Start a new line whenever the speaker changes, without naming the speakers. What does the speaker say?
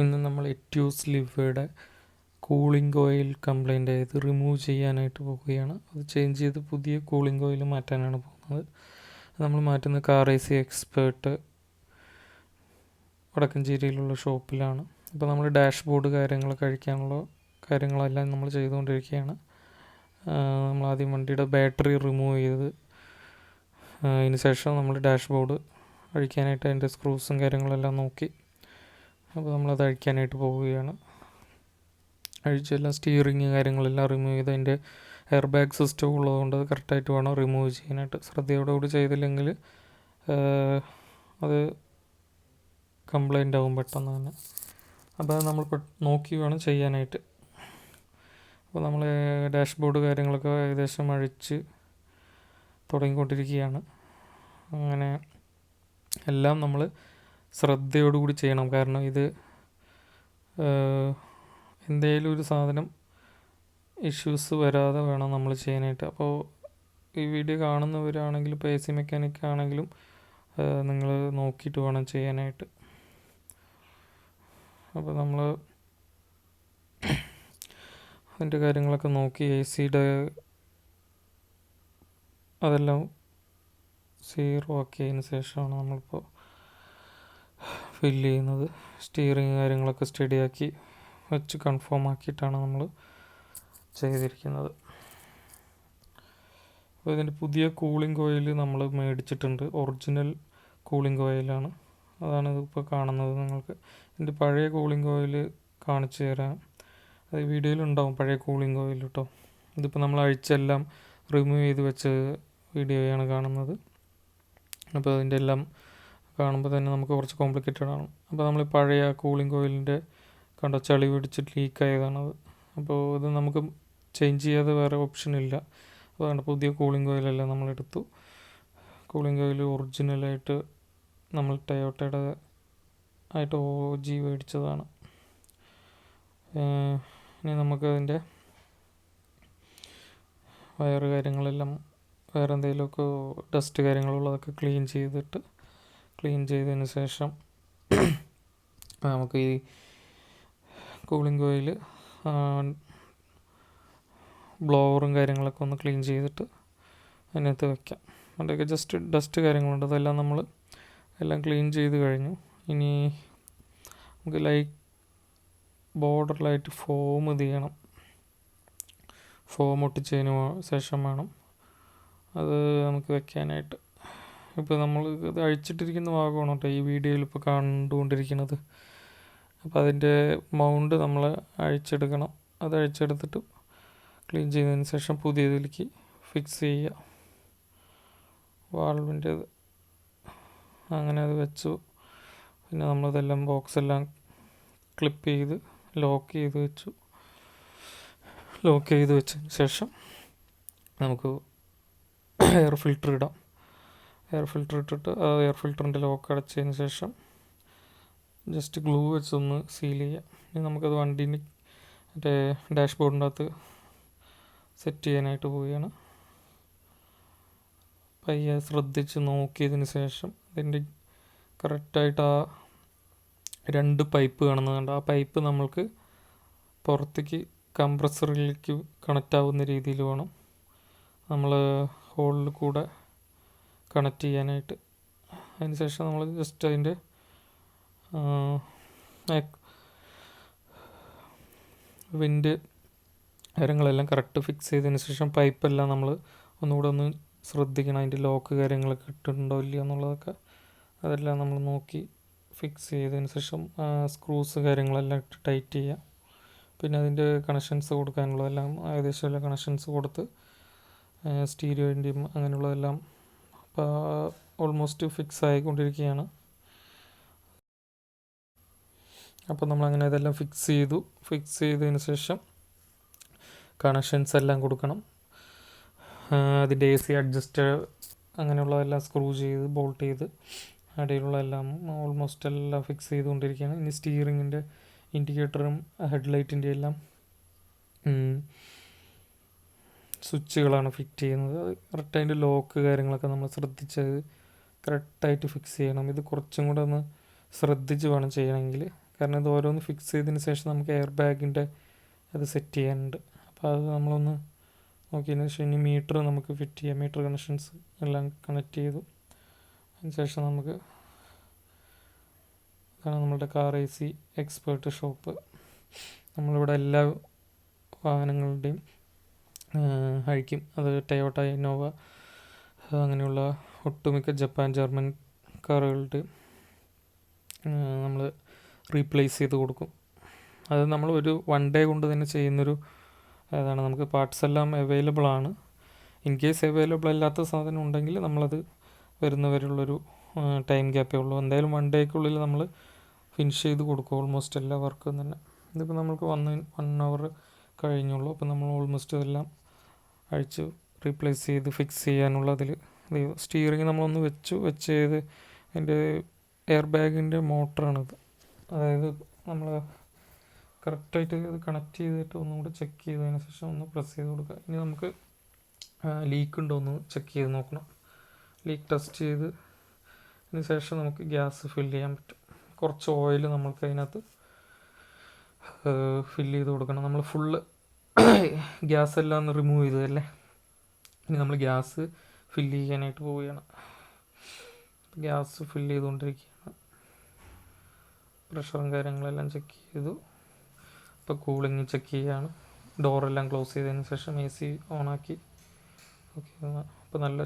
ഇന്ന് നമ്മൾ എറ്റ്യൂസ് ലിവയുടെ കൂളിംഗ് ഓയിൽ കംപ്ലൈന്റ് ആയത് റിമൂവ് ചെയ്യാനായിട്ട് പോകുകയാണ് അത് ചേഞ്ച് ചെയ്ത് പുതിയ കൂളിംഗ് ഓയിൽ മാറ്റാനാണ് പോകുന്നത്. നമ്മൾ മാറ്റുന്ന കാർ എ സി എക്സ്പേർട്ട് വടക്കഞ്ചേരിയിലുള്ള ഷോപ്പിലാണ്. അപ്പോൾ നമ്മൾ ഡാഷ്ബോർഡ് കാര്യങ്ങൾ കഴിക്കാനുള്ള കാര്യങ്ങളെല്ലാം നമ്മൾ ചെയ്തുകൊണ്ടിരിക്കുകയാണ്. നമ്മൾ ആദ്യം വണ്ടിയുടെ ബാറ്ററി റിമൂവ് ചെയ്ത് അതിന് ശേഷം നമ്മൾ ഡാഷ്ബോർഡ് അഴിക്കാനായിട്ട് അതിന്റെ സ്ക്രൂസും കാര്യങ്ങളെല്ലാം നോക്കി അപ്പോൾ നമ്മളത് അഴിക്കാനായിട്ട് പോവുകയാണ്. അഴിച്ചെല്ലാം സ്റ്റിയറിങ് കാര്യങ്ങളെല്ലാം റിമൂവ് ചെയ്ത് അതിന്റെ എയർ ബാഗ് സിസ്റ്റം ഉള്ളതുകൊണ്ട് അത് കറക്റ്റായിട്ട് വേണം റിമൂവ് ചെയ്യാനായിട്ട്. ശ്രദ്ധയോടെ കൂടി ചെയ്തില്ലെങ്കിൽ അത് കംപ്ലൈന്റ് ആവും പെട്ടെന്ന് തന്നെ. അപ്പോൾ നമ്മൾ നോക്കി വേണം ചെയ്യാനായിട്ട്. അപ്പോൾ നമ്മൾ ഡാഷ്ബോർഡ് കാര്യങ്ങളൊക്കെ ഏകദേശം അഴിച്ച് തുടങ്ങിക്കൊണ്ടിരിക്കുകയാണ്. അങ്ങനെ എല്ലാം നമ്മൾ ശ്രദ്ധയോടുകൂടി ചെയ്യണം. കാരണം ഇത് എന്തേലും ഒരു സാധനം ഇഷ്യൂസ് വരാതെ വേണം നമ്മൾ ചെയ്യാനായിട്ട്. അപ്പോൾ ഈ വീഡിയോ കാണുന്നവരാണെങ്കിലും ഇപ്പോൾ എ സി മെക്കാനിക് ആണെങ്കിലും നിങ്ങൾ നോക്കിയിട്ട് വേണം ചെയ്യാനായിട്ട്. അപ്പോൾ നമ്മൾ അതിന്റെ കാര്യങ്ങളൊക്കെ നോക്കി എ സിയുടെ അതെല്ലാം സീറോ ആക്കിയതിന് ശേഷമാണ് നമ്മളിപ്പോൾ ഫില്ല് ചെയ്യുന്നത് സ്റ്റിയറിങ് കാര്യങ്ങളൊക്കെ സ്റ്റഡിയാക്കി വെച്ച് കൺഫേം ആക്കിയിട്ടാണ് നമ്മൾ ചെയ്തിരിക്കുന്നത്. അപ്പോൾ ഇതിന്റെ പുതിയ കൂളിംഗ് ഓയിൽ നമ്മൾ മേടിച്ചിട്ടുണ്ട്. ഒറിജിനൽ കൂളിംഗ് ഓയിലാണ് അതാണ് ഇതിപ്പോൾ കാണുന്നത് നിങ്ങൾക്ക്. ഇതിന്റെ പഴയ കൂളിംഗ് ഓയിൽ കാണിച്ചു തരാം. അത് വീഡിയോയിലുണ്ടാവും പഴയ കൂളിംഗ് ഓയിൽ കേട്ടോ ഇതിപ്പോൾ നമ്മൾ അഴിച്ചെല്ലാം റിമൂവ് ചെയ്ത് വെച്ച വീഡിയോയാണ് കാണുന്നത്. അപ്പോൾ അതിന്റെ എല്ലാം കാണുമ്പോൾ തന്നെ നമുക്ക് കുറച്ച് കോംപ്ലിക്കേറ്റഡ് ആണ്. അപ്പോൾ നമ്മൾ പഴയ കൂളിംഗ് ഓയിലിന്റെ കണ്ട ചളി പിടിച്ചിട്ട് ലീക്ക് ആയതാണത് അപ്പോൾ ഇത് നമുക്ക് ചേഞ്ച് ചെയ്യാതെ വേറെ ഓപ്ഷൻ ഇല്ല. അതുകൊണ്ട് പുതിയ കൂളിംഗ് ഓയിലെല്ലാം നമ്മളെടുത്തു കൂളിംഗ് ഓയിൽ ഒറിജിനലായിട്ട് നമ്മൾ ടയോട്ടയുടെ ആയിട്ട് ഓ ജി മേടിച്ചതാണ്. ഇനി നമുക്കതിന്റെ വയറ് കാര്യങ്ങളെല്ലാം വേറെ എന്തെങ്കിലുമൊക്കെ ഡസ്റ്റ് കാര്യങ്ങളുള്ളതൊക്കെ ക്ലീൻ ചെയ്തിട്ട് ക്ലീൻ ചെയ്തതിന് ശേഷം നമുക്ക് ഈ കൂളിംഗ് ഓയിൽ ബ്ലോവറും കാര്യങ്ങളൊക്കെ ഒന്ന് ക്ലീൻ ചെയ്തിട്ട് അതിനകത്ത് വെക്കാം. അതിന്റെയൊക്കെ ജസ്റ്റ് ഡസ്റ്റ് കാര്യങ്ങളുണ്ട്. അതെല്ലാം നമ്മൾ എല്ലാം ക്ലീൻ ചെയ്ത് കഴിഞ്ഞു. ഇനി നമുക്ക് ലൈക്ക് ലൈറ്റ് ഫോം ഇത് ചെയ്യണം. ഫോം ഒട്ടിച്ചതിന് ശേഷം വേണം. അത് നമുക്ക് വെക്കാനായിട്ട്. ഇപ്പോൾ നമ്മൾ ഇത് അഴിച്ചിട്ടിരിക്കുന്ന ഭാഗമാണ് കേട്ടോ ഈ വീഡിയോയിൽ ഇപ്പോൾ കണ്ടുകൊണ്ടിരിക്കുന്നത്? അപ്പോൾ അതിന്റെ മൗണ്ട് നമ്മൾ അഴിച്ചെടുക്കണം. അത് അഴിച്ചെടുത്തിട്ട് ക്ലീൻ ചെയ്തതിന് ശേഷം പുതിയതിലേക്ക് ഫിക്സ് ചെയ്യുക. വാൾവിന്റെ അങ്ങനെ അത് വെച്ചു. പിന്നെ നമ്മളതെല്ലാം ബോക്സ് എല്ലാം ക്ലിപ്പ് ചെയ്ത് ലോക്ക് ചെയ്ത് വെച്ചു. ലോക്ക് ചെയ്ത് വെച്ചതിന് ശേഷം നമുക്ക് എയർ ഫിൽറ്റർ ഇടാം. എയർ ഫിൽറ്റർ ഇട്ടിട്ട് എയർ ഫിൽറ്ററിന്റെ ലോക്ക് അടച്ചതിന് ശേഷം ജസ്റ്റ് ഗ്ലൂ വെച്ചൊന്ന് സീൽ ചെയ്യാം. ഇനി നമുക്കത് വണ്ടീന്റെ മറ്റേ ഡാഷ്ബോർഡിന്റെ അകത്ത് സെറ്റ് ചെയ്യാനായിട്ട് പോവുകയാണ്. പയ്യെ ശ്രദ്ധിച്ച് നോക്കിയതിന് ശേഷം അതിന്റെ കറക്റ്റായിട്ട് ആ രണ്ട് പൈപ്പ് കാണുന്നുണ്ട് ആ പൈപ്പ് നമ്മൾക്ക് പുറത്തേക്ക് കംപ്രസറിലേക്ക് കണക്റ്റ് ആവുന്ന രീതിയിൽ വേണം. നമ്മൾ ഹോളിൽ കൂടെ കണക്ട് ചെയ്യാനായിട്ട്. അതിന് ശേഷം നമ്മൾ ജസ്റ്റ് അതിന്റെ വിൻഡ് കാര്യങ്ങളെല്ലാം കറക്റ്റ് ഫിക്സ് ചെയ്തതിന് ശേഷം പൈപ്പെല്ലാം നമ്മൾ ഒന്നുകൂടെ ഒന്ന് ശ്രദ്ധിക്കണം. അതിന്റെ ലോക്ക് കാര്യങ്ങളൊക്കെ ഇട്ടിട്ടുണ്ടോ ഇല്ലയോ എന്നുള്ളതൊക്കെ അതെല്ലാം നമ്മൾ നോക്കി ഫിക്സ് ചെയ്തതിന് ശേഷം സ്ക്രൂസ് കാര്യങ്ങളെല്ലാം ഇട്ട് ടൈറ്റ് ചെയ്യുക പിന്നെ അതിന്റെ കണക്ഷൻസ് കൊടുക്കാനുള്ളതെല്ലാം ഏകദേശം എല്ലാ കണക്ഷൻസ് കൊടുത്ത് സ്റ്റീരിയോന്റെയും അങ്ങനെയുള്ളതെല്ലാം അപ്പോൾ ഓൾമോസ്റ്റ് ഫിക്സ് ആയിക്കൊണ്ടിരിക്കുകയാണ്. അപ്പോൾ നമ്മൾ അങ്ങനെ ഇതെല്ലാം ഫിക്സ് ചെയ്തു. ഫിക്സ് ചെയ്തതിന് ശേഷം കണക്ഷൻസ് എല്ലാം കൊടുക്കണം. അതിന്റെ എ സി അഡ്ജസ്റ്റ് അങ്ങനെയുള്ളതെല്ലാം സ്ക്രൂ ചെയ്ത് ബോൾട്ട് ചെയ്ത് ഇടയിലുള്ള എല്ലാം ഓൾമോസ്റ്റ് എല്ലാം ഫിക്സ് ചെയ്തുകൊണ്ടിരിക്കുകയാണ്. ഇനി സ്റ്റിയറിങ്ങിന്റെ ഇൻഡിക്കേറ്ററും ഹെഡ്ലൈറ്റിന്റെ എല്ലാം സ്വിച്ചുകളാണ് ഫിറ്റ് ചെയ്യുന്നത്. കറക്റ്റ് അതിന്റെ ലോക്ക് കാര്യങ്ങളൊക്കെ നമ്മൾ ശ്രദ്ധിച്ചത് കറക്റ്റായിട്ട് ഫിക്സ് ചെയ്യണം. ഇത് കുറച്ചും കൂടെ ഒന്ന് ശ്രദ്ധിച്ച് വേണം ചെയ്യണമെങ്കിൽ. കാരണം ഇത് ഓരോന്ന് ഫിക്സ് ചെയ്തതിന് ശേഷം നമുക്ക് എയർ ബാഗിന്റെ അത് സെറ്റ് ചെയ്യാനുണ്ട്. അപ്പോൾ അത് നമ്മളൊന്ന് നോക്കിയതിന് ശേഷം ഇനി മീറ്റർ നമുക്ക് ഫിറ്റ് ചെയ്യാം. മീറ്റർ കണക്ഷൻസ് എല്ലാം കണക്ട് ചെയ്തു. അതിന് ശേഷം നമുക്ക് കാരണം നമ്മളുടെ car A C expert shop നമ്മളിവിടെ എല്ലാ വാഹനങ്ങളുടെയും അഴിക്കും അത് ടയോട്ട ഇന്നോവ അങ്ങനെയുള്ള ഒട്ടുമിക്ക ജപ്പാൻ ജർമ്മൻ കാറുകളുടെ നമ്മൾ റീപ്ലേസ് ചെയ്ത് കൊടുക്കും. അത് നമ്മൾ ഒരു വൺ ഡേ കൊണ്ട് തന്നെ ചെയ്യുന്നൊരു അതാണ്. നമുക്ക് പാർട്സ് എല്ലാം അവൈലബിൾ ആണ്. ഇൻ കേസ് അവൈലബിൾ അല്ലാത്ത സാധനം ഉണ്ടെങ്കിൽ നമ്മളത് വരുന്നവരുള്ളൊരു ടൈം ഗ്യാപ്പേ ഉള്ളൂ. എന്തായാലും വൺ ഡേക്കുള്ളിൽ നമ്മൾ ഫിനിഷ് ചെയ്ത് കൊടുക്കും ഓൾമോസ്റ്റ് എല്ലാ വർക്കും തന്നെ. ഇതിപ്പോൾ നമുക്ക് വന്ന് വൺ അവർ കഴിഞ്ഞുള്ളൂ. അപ്പോൾ നമ്മൾ ഓൾമോസ്റ്റ് എല്ലാം അഴിച്ച് റീപ്ലേസ് ചെയ്ത് ഫിക്സ് ചെയ്യാനുള്ള അതിൽ സ്റ്റിയറിങ് നമ്മളൊന്ന് വെച്ചു വെച്ച് ചെയ്ത് അതിന്റെ എയർ ബാഗിന്റെ മോട്ടറാണിത്. അതായത് നമ്മൾ കറക്റ്റായിട്ട് ഇത് കണക്ട് ചെയ്തിട്ട് ഒന്നും കൂടെ ചെക്ക് ചെയ്തതിന് ശേഷം ഒന്ന് പ്രസ് ചെയ്ത് കൊടുക്കുക ഇനി നമുക്ക് ലീക്ക് ഉണ്ടോ ഒന്ന് ചെക്ക് ചെയ്ത് നോക്കണം. ലീക്ക് ടെസ്റ്റ് ചെയ്ത് അതിന് ശേഷം നമുക്ക് ഗ്യാസ് ഫില്ല് ചെയ്യാൻ പറ്റും. കുറച്ച് ഓയിൽ നമ്മൾക്ക് അതിനകത്ത് ഫില്ല് ചെയ്ത് കൊടുക്കണം. നമ്മൾ ഫുള്ള് ഗ്യാസ് എല്ലാം ഒന്ന് റിമൂവ് ചെയ്തതല്ലേ? ഇനി നമ്മൾ ഗ്യാസ് ഫില്ല് ചെയ്യാനായിട്ട് പോവുകയാണ്. ഗ്യാസ് ഫില്ല് ചെയ്തുകൊണ്ടിരിക്കുകയാണ്. പ്രഷറും കാര്യങ്ങളെല്ലാം ചെക്ക് ചെയ്തു. ഇപ്പോൾ കൂളിംഗ് ചെക്ക് ചെയ്യുകയാണ് ഡോറെല്ലാം ക്ലോസ് ചെയ്തതിന് ശേഷം എ സി ഓണാക്കി ഓക്കെ അപ്പോൾ നല്ല